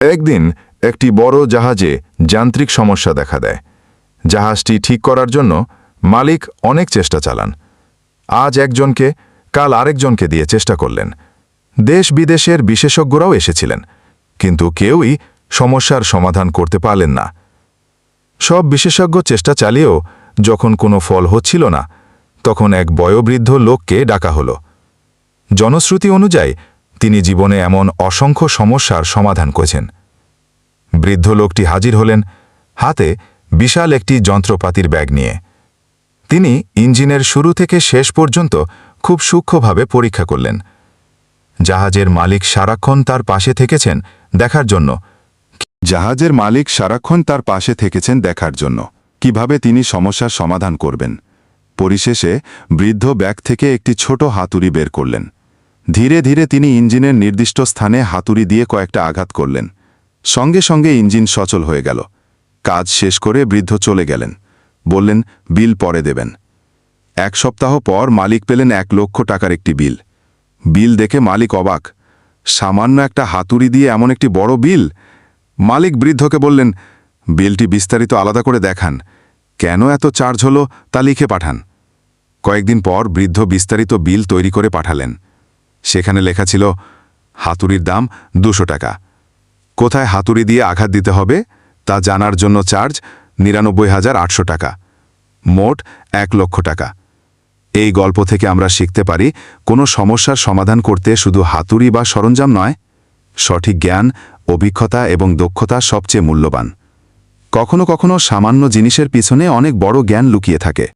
একদিন একটি বড় জাহাজে যান্ত্রিক সমস্যা দেখা দেয়। জাহাজটি ঠিক করার জন্য মালিক অনেক চেষ্টা চালান। আজ একজনকে, কাল আরেকজনকে দিয়ে চেষ্টা করলেন। দেশ বিদেশের বিশেষজ্ঞরাও এসেছিলেন, কিন্তু কেউই সমস্যার সমাধান করতে পারলেন না। সব বিশেষজ্ঞ চেষ্টা চালিয়েও যখন কোনো ফল হচ্ছিল না, তখন এক বয়োবৃদ্ধ লোককে ডাকা হল। জনশ্রুতি অনুযায়ী তিনি জীবনে এমন অসংখ্য সমস্যার সমাধান করেছেন। বৃদ্ধ লোকটি হাজির হলেন হাতে বিশাল একটি যন্ত্রপাতির ব্যাগ নিয়ে। তিনি ইঞ্জিনের শুরু থেকে শেষ পর্যন্ত খুব সূক্ষ্মভাবে পরীক্ষা করলেন। জাহাজের মালিক সারাক্ষণ তার পাশে থেকেছেন দেখার জন্য। জাহাজের মালিক সারাক্ষণ তার পাশে থেকেছেন দেখার জন্য। কীভাবে তিনি সমস্যার সমাধান করবেন? পরিশেষে বৃদ্ধ ব্যাগ থেকে একটি ছোট হাতুড়ি বের করলেন। ধীরে ধীরে তিনি ইঞ্জিনের নির্দিষ্ট স্থানে হাতুড়ি দিয়ে কয়েকটা আঘাত করলেন। সঙ্গে সঙ্গে ইঞ্জিন সচল হয়ে গেল। কাজ শেষ করে বৃদ্ধ চলে গেলেন। বললেন, বিল পরে দেবেন। এক সপ্তাহ পর মালিক পেলেন এক লক্ষ টাকার একটি বিল। বিল দেখে মালিক অবাক। সামান্য একটা হাতুড়ি দিয়ে এমন একটি বড় বিল? মালিক বৃদ্ধকে বললেন, বিলটি বিস্তারিত আলাদা করে দেখান। কেন এত চার্জ হলো তা লিখে পাঠান। কয়েকদিন পর বৃদ্ধ বিস্তারিত বিল তৈরি করে পাঠালেন। সেখানে লেখা ছিল, হাতুড়ির দাম দুশো টাকা। কোথায় হাতুড়ি দিয়ে আঘাত দিতে হবে তা জানার জন্য চার্জ নিরানব্বই হাজার আটশো টাকা। মোট এক লক্ষ টাকা। এই গল্প থেকে আমরা শিখতে পারি, কোনো সমস্যার সমাধান করতে শুধু হাতুড়ি বা সরঞ্জাম নয়। সঠিক জ্ঞান, অভিজ্ঞতা এবং দক্ষতা সবচেয়ে মূল্যবান। কখনো কখনো সামান্য জিনিসের পিছনে অনেক বড় জ্ঞান লুকিয়ে থাকে।